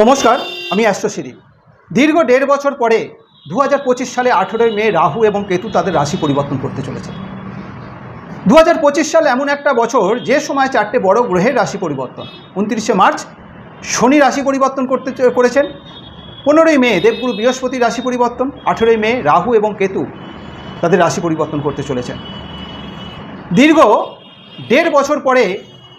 নমস্কার, আমি অ্যাস্ট্রোসিরি দীর্ঘ দেড় বছর পরে দু হাজার পঁচিশ সালে আঠেরোই মে রাহু এবং কেতু তাদের রাশি পরিবর্তন করতে চলেছে। দু হাজার পঁচিশ সাল এমন একটা বছর যে সময় চারটে বড় গ্রহের রাশি পরিবর্তন। উনত্রিশে মার্চ, শনি রাশি পরিবর্তন করতে করেছেন। পনেরোই মে দেবগুরু বৃহস্পতি রাশি পরিবর্তন। আঠেরোই মে রাহু এবং কেতু তাদের রাশি পরিবর্তন করতে চলেছেন। দীর্ঘ দেড় বছর পরে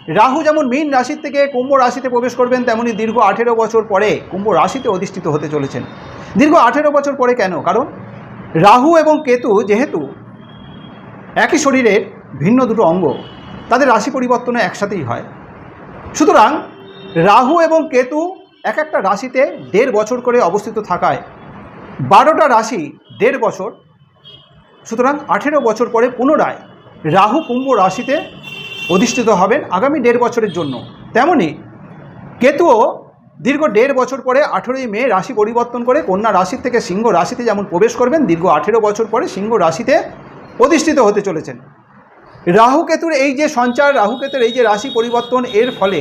রাহু যেমন মীন রাশির থেকে কুম্ভ রাশিতে প্রবেশ করবেন, তেমনি দীর্ঘ আঠেরো বছর পরে কুম্ভ রাশিতে অধিষ্ঠিত হতে চলেছেন। দীর্ঘ আঠেরো বছর পরে কেন? কারণ রাহু এবং কেতু যেহেতু একই শরীরের ভিন্ন দুটো অঙ্গ, তাদের রাশি পরিবর্তনে একসাথেই হয়। সুতরাং রাহু এবং কেতু এক একটা রাশিতে দেড় বছর করে অবস্থিত থাকায় বারোটা রাশি দেড় বছর। সুতরাং আঠেরো বছর পরে পুনরায় রাহু কুম্ভ রাশিতে অধিষ্ঠিত হবেন আগামী দেড় বছরের জন্য। তেমনি কেতুও দীর্ঘ দেড় বছর পরে আঠেরোই মে রাশি পরিবর্তন করে কন্যা রাশি থেকে সিংহ রাশিতে যেমন প্রবেশ করবেন, দীর্ঘ আঠেরো বছর পরে সিংহ রাশিতে অধিষ্ঠিত হতে চলেছেন। রাহু কেতুর এই যে সঞ্চার, রাহু কেতুর এই যে রাশি পরিবর্তন, এর ফলে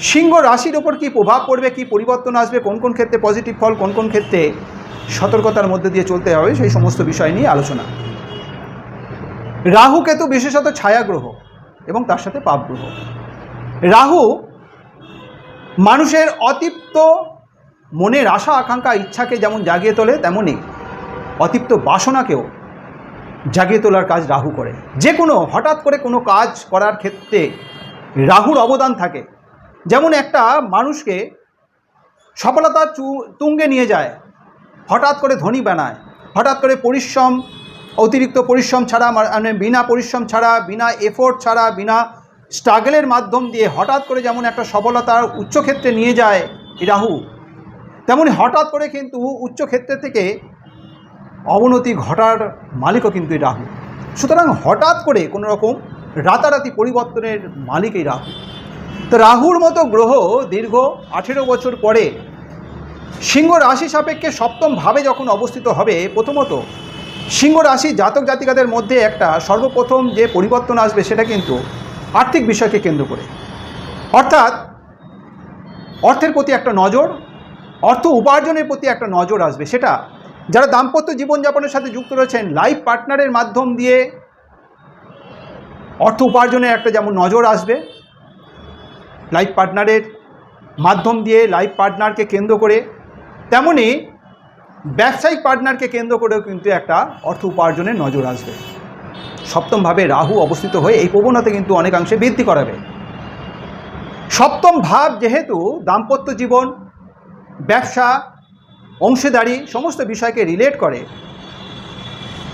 সিংহ রাশির ওপর কী প্রভাব পড়বে, কী পরিবর্তন আসবে, কোন কোন ক্ষেত্রে পজিটিভ ফল, কোন কোন ক্ষেত্রে সতর্কতার মধ্যে দিয়ে চলতে হবে, সেই সমস্ত বিষয় নিয়ে আলোচনা। রাহু কেতু বিশেষত ছায়া গ্রহ এবং তার সাথে পাপ গ্রহ। রাহু মানুষের অতিপ্ত মনের আশা, আকাঙ্ক্ষা, ইচ্ছাকে যেমন জাগিয়ে তোলে তেমনই অতিপ্ত বাসনাকেও জাগিয়ে তোলার কাজ রাহু করে। যে কোনো, হঠাৎ করে কোনো কাজ করার ক্ষেত্রে রাহুর অবদান থাকে। যেমন একটা মানুষকে সফলতার চু- তুঙ্গে নিয়ে যায়, হঠাৎ করে ধনী বানায়, হঠাৎ করে পরিশ্রম অতিরিক্ত পরিশ্রম ছাড়া মানে বিনা পরিশ্রম ছাড়া, বিনা এফোর্ট ছাড়া, বিনা স্ট্রাগলের মাধ্যম দিয়ে হঠাৎ করে যেমন একটা সফলতার উচ্চক্ষেত্রে নিয়ে যায় রাহু, তেমনি হঠাৎ করে কিন্তু উচ্চক্ষেত্রে থেকে অবনতি ঘটার মালিকও কিন্তু রাহু। সুতরাং হঠাৎ করে কোনো রকম রাতারাতি পরিবর্তনের মালিক এই রাহু। তো রাহুর মতো গ্রহ দীর্ঘ আঠেরো বছর পরে সিংহ রাশি সাপেক্ষে সপ্তম ভাবে যখন অবস্থিত হবে প্রথমত সিংহ রাশি জাতক জাতিকাদের মধ্যে একটা সর্বপ্রথম যে পরিবর্তন আসবে সেটা কিন্তু আর্থিক বিষয়কে কেন্দ্র করে। অর্থাৎ অর্থের প্রতি একটা নজর, অর্থ উপার্জনের প্রতি একটা নজর আসবে। সেটা যারা দাম্পত্য জীবনযাপনের সাথে যুক্ত রয়েছেন, লাইফ পার্টনারের মাধ্যম দিয়ে অর্থ উপার্জনের একটা যেমন নজর আসবে, লাইফ পার্টনারের মাধ্যম দিয়ে লাইফ পার্টনারকে কেন্দ্র করে, তেমনি ব্যবসায়িক পার্টনারকে কেন্দ্র করেও কিন্তু একটা অর্থ উপার্জনের নজর আসবে। সপ্তমভাবে রাহু অবস্থিত হয়ে এই প্রবণতা কিন্তু অনেকাংশে বৃদ্ধি করাবে। সপ্তম ভাব যেহেতু দাম্পত্য জীবন, ব্যবসা, অংশীদারি সমস্ত বিষয়কে রিলেট করে।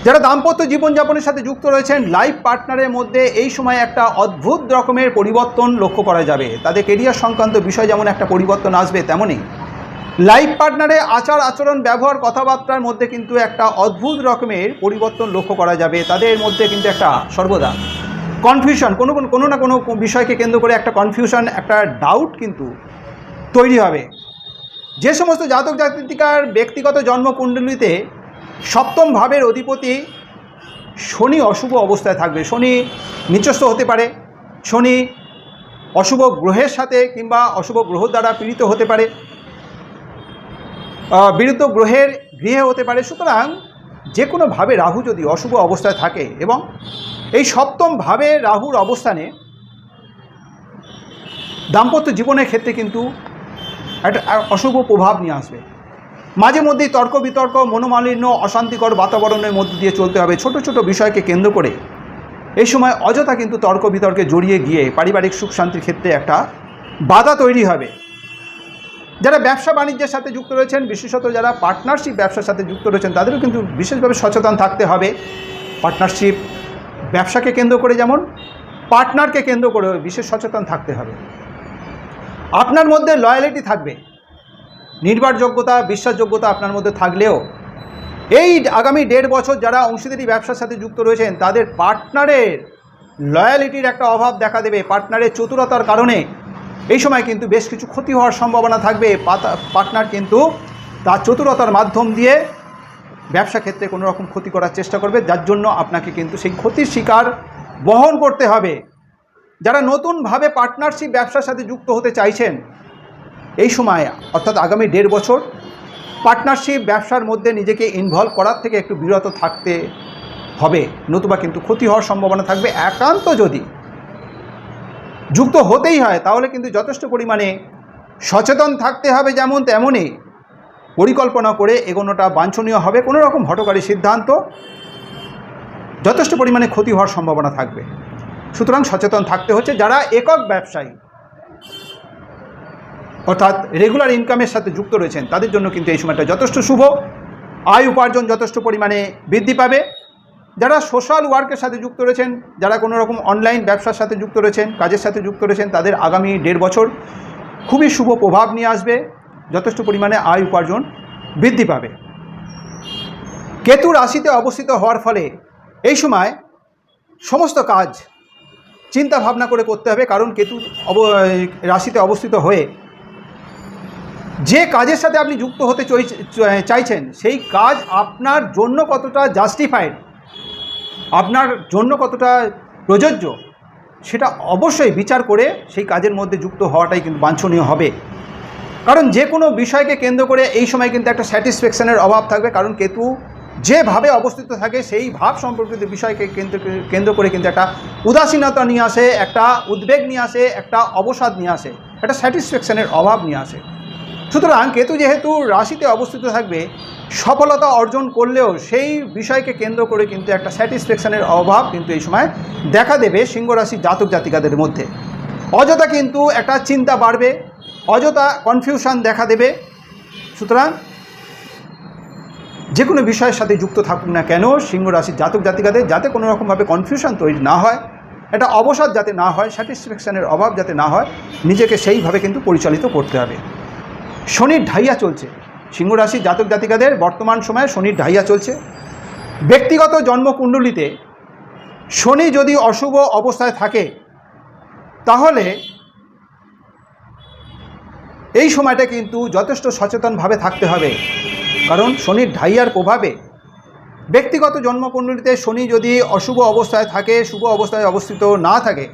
যারা দাম্পত্য জীবনযাপনের সাথে যুক্ত রয়েছেন লাইফ পার্টনারের মধ্যে এই সময় একটা অদ্ভুত রকমের পরিবর্তন লক্ষ্য করা যাবে। তাদের কেরিয়ার সংক্রান্ত বিষয় যেমন একটা পরিবর্তন আসবে তেমনই। লাইফ পার্টনারে আচার আচরণ, ব্যবহার, কথাবার্তার মধ্যে কিন্তু একটা অদ্ভুত রকমের পরিবর্তন লক্ষ্য করা যাবে। তাদের মধ্যে কিন্তু একটা সর্বদা কনফিউশন কোনো কোনো না কোনো বিষয়কে কেন্দ্র করে একটা কনফিউশন একটা ডাউট কিন্তু তৈরি হবে। যে সমস্ত জাতক জাতিকার ব্যক্তিগত জন্মকুণ্ডলিতে সপ্তম ভাবের অধিপতি শনি অশুভ অবস্থায় থাকবে। শনি নিচস্থ হতে পারে, শনি অশুভ গ্রহের সাথে কিংবা অশুভ গ্রহ দ্বারা পীড়িত হতে পারে। বিরুদ্ধ গ্রহের গৃহে হতে পারে। সুতরাং যে কোনো ভাবে রাহু যদি অশুভ অবস্থায় থাকে এবং এই সপ্তম ভাবে রাহুর অবস্থানে দাম্পত্য জীবনের ক্ষেত্রে কিন্তু একটা অশুভ প্রভাব নিয়ে আসবে। মাঝে মধ্যেই তর্ক বিতর্ক, মনোমালিন্য, অশান্তিকর বাতাবরণের মধ্যে দিয়ে চলতে হবে। ছোট ছোট বিষয়কে কেন্দ্র করে এই সময় অযথা কিন্তু তর্ক বিতর্কে জড়িয়ে গিয়ে পারিবারিক সুখ শান্তির ক্ষেত্রে একটা বাধা তৈরি হবে। যারা ব্যবসা বাণিজ্যের সাথে যুক্ত রয়েছেন, বিশেষত যারা পার্টনারশিপ ব্যবসার সাথে যুক্ত রয়েছেন, তাদেরও কিন্তু বিশেষভাবে সচেতন থাকতে হবে। পার্টনারশিপ ব্যবসাকে কেন্দ্র করে যেমন পার্টনারকে কেন্দ্র করে বিশেষ সচেতন থাকতে হবে। আপনার মধ্যে লয়ালিটি থাকবে। নির্ভরযোগ্যতা, বিশ্বাসযোগ্যতা আপনার মধ্যে থাকলেও, এই আগামী দেড় বছর যারা অংশীদারি ব্যবসার সাথে যুক্ত রয়েছেন, তাদের পার্টনারের লয়ালিটির একটা অভাব দেখা দেবে। পার্টনারের চতুরতার কারণে এই সময় কিন্তু বেশ কিছু ক্ষতি হওয়ার সম্ভাবনা থাকবে। পার্টনার কিন্তু তার চতুরতার মাধ্যম দিয়ে ব্যবসা ক্ষেত্রে কোনো রকম ক্ষতি করার চেষ্টা করবে। যার জন্য আপনাকে কিন্তু সেই ক্ষতির শিকার বহন করতে হবে। যারা নতুনভাবে পার্টনারশিপ ব্যবসার সাথে যুক্ত হতে চাইছেন, এই সময়, অর্থাৎ আগামী দেড় বছর, পার্টনারশিপ ব্যবসার মধ্যে নিজেকে ইনভলভ করার থেকে একটু বিরত থাকতে হবে। নতুবা কিন্তু ক্ষতি হওয়ার সম্ভাবনা থাকবে। একান্ত যদি যুক্ত হতেই হয়, তাহলে কিন্তু যথেষ্ট পরিমাণে সচেতন থাকতে হবে যেমন তেমনই পরিকল্পনা করে এগোনোটা বাঞ্ছনীয় হবে। কোনো রকম হটকারী সিদ্ধান্ত যথেষ্ট পরিমাণে ক্ষতি হওয়ার সম্ভাবনা থাকবে। সুতরাং সচেতন থাকতে হচ্ছে। যারা একক ব্যবসায়ী অর্থাৎ রেগুলার ইনকামের সাথে যুক্ত রয়েছেন, তাদের জন্য কিন্তু এই সময়টা যথেষ্ট শুভ। আয় উপার্জন যথেষ্ট পরিমাণে বৃদ্ধি পাবে। যারা সোশ্যাল ওয়ার্কের সাথে যুক্ত রয়েছেন, যারা কোনো রকম অনলাইন ব্যবসার সাথে যুক্ত রয়েছেন, কাজের সাথে যুক্ত রয়েছেন, তাদের আগামী দেড় বছর খুবই শুভ প্রভাব নিয়ে আসবে, যথেষ্ট পরিমাণে আয় উপার্জন বৃদ্ধি পাবে। কেতু রাশিতে অবস্থিত হওয়ার ফলে এই সময় সমস্ত কাজ চিন্তা ভাবনা করে করতে হবে, কারণ কেতু অব, রাশিতে অবস্থিত হয়ে যে কাজের সাথে আপনি যুক্ত হতে চই- চাইছেন, সেই কাজ আপনার জন্য কতটা জাস্টিফাইড আপনার জন্য কতটা প্রযোজ্য সেটা অবশ্যই বিচার করে সেই কাজের মধ্যে যুক্ত হওয়াটাই কিন্তু বাঞ্ছনীয় হবে। কারণ যে কোনো বিষয়কে কেন্দ্র করে এই সময় কিন্তু একটা স্যাটিসফ্যাকশনের অভাব থাকবে। কারণ কেতু যেভাবে অবস্থিত থাকে, সেই ভাব সম্পর্কিত বিষয়কে কেন্দ্র কেন্দ্র করে কিন্তু একটা উদাসীনতা নিয়ে আসে, একটা উদ্বেগ নিয়ে আসে, একটা অবসাদ নিয়ে আসে, একটা স্যাটিসফ্যাকশনের অভাব নিয়ে আসে। সুতরাং কেতু যেহেতু রাশিতে অবস্থিত থাকবে সফলতা অর্জন করলেও সেই বিষয়কে কেন্দ্র করে কিন্তু একটা স্যাটিসফ্যাকশনের অভাব কিন্তু এই সময় দেখা দেবে সিংহ রাশির জাতক জাতিকাদের মধ্যে। অযথা কিন্তু একটা চিন্তা বাড়বে, অযথা কনফিউশন দেখা দেবে। সুতরাং যে কোনো বিষয়ের সাথে যুক্ত থাকুক না কেন সিংহ রাশির জাতক জাতিকাদের যাতে কোনো রকমভাবে কনফিউশন তৈরি না হয় এটা অবসাদ যাতে না হয়, স্যাটিসফ্যাকশনের অভাব যাতে না হয়, নিজেকে সেইভাবে কিন্তু পরিচালিত করতে হবে। শনির ঢাইয়া চলছে। সিংহ রাশির জাতক জাতিকাদের বর্তমান সময়ে শনির ঢাইয়া চলছে। ব্যক্তিগত জন্মকুণ্ডলিতে শনি যদি অশুভ অবস্থায় থাকে, তাহলে এই সময়টা কিন্তু যথেষ্ট সচেতনভাবে থাকতে হবে। কারণ শনির ঢাইয়ার প্রভাবে ব্যক্তিগত জন্মকুণ্ডলিতে শনি যদি অশুভ অবস্থায় থাকে, শুভ অবস্থায় অবস্থিত না থাকে,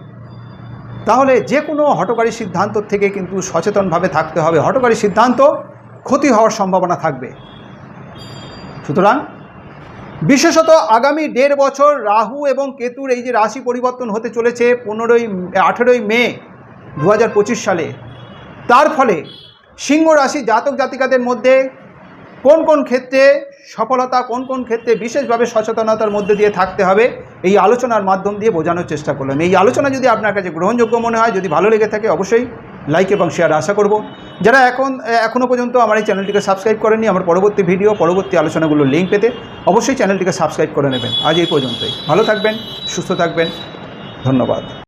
তাহলে যে কোনো হটকারী সিদ্ধান্ত থেকে কিন্তু সচেতনভাবে থাকতে হবে। হটকারী সিদ্ধান্ত ক্ষতি হওয়ার সম্ভাবনা থাকবে। সুতরাং বিশেষত আগামী দেড় বছর রাহু এবং কেতুর এই যে রাশি পরিবর্তন হতে চলেছে পনেরোই, আঠেরোই মে দু হাজার পঁচিশ সালে, তার ফলে সিংহ রাশি জাতক জাতিকাদের মধ্যে কোন কোন ক্ষেত্রে সফলতা, কোন কোন ক্ষেত্রে বিশেষভাবে সচেতনতার মধ্যে দিয়ে থাকতে হবে, এই আলোচনার মাধ্যম দিয়ে বোঝানোর চেষ্টা করলাম। এই আলোচনা যদি আপনার কাছে গ্রহণযোগ্য মনে হয়, যদি ভালো লেগে থাকে, অবশ্যই লাইক এবং শেয়ার আশা করব। যারা এখন এখনও পর্যন্ত আমার এই চ্যানেলটিকে সাবস্ক্রাইব করেনি আমার পরবর্তী ভিডিও পরবর্তী আলোচনাগুলোর লিঙ্ক পেতে অবশ্যই চ্যানেলটিকে সাবস্ক্রাইব করে নেবেন। আজ এই পর্যন্তই। ভালো থাকবেন, সুস্থ থাকবেন। ধন্যবাদ।